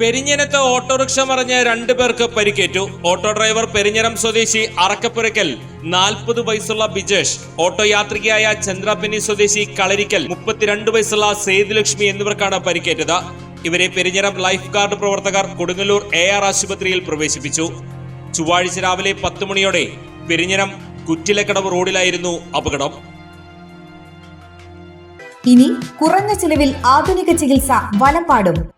പെരിഞ്ഞനത്ത് autorickshaw മറിഞ്ഞ് രണ്ടു പേർക്ക് പരിക്കേറ്റു. ഓട്ടോ ഡ്രൈവർ പെരിഞ്ഞനം സ്വദേശി അറക്കപ്പുരയ്ക്കൽ നാൽപ്പത് വയസ്സുള്ള ബിജേഷ്. ഓട്ടോ യാത്രികയായ ചന്ദ്രാപിന്നി സ്വദേശി കളരിക്കൽ മുപ്പത്തിരണ്ട് വയസ്സുള്ള സേതുലക്ഷ്മി എന്നിവർക്കാണ് പരിക്കേറ്റത്. ഇവരെ പെരിഞ്ഞനം ലൈഫ് ഗാർഡ് പ്രവർത്തകർ കൊടുങ്ങല്ലൂർ എ ആർ ആശുപത്രിയിൽ പ്രവേശിപ്പിച്ചു. ചൊവ്വാഴ്ച രാവിലെ പത്ത് മണിയോടെ പെരിഞ്ഞനം കുറ്റിലക്കടവ് റോഡിലായിരുന്നു അപകടം. ഇനി കുറഞ്ഞ ചിലവിൽ ആധുനിക ചികിത്സ വലപ്പാടും.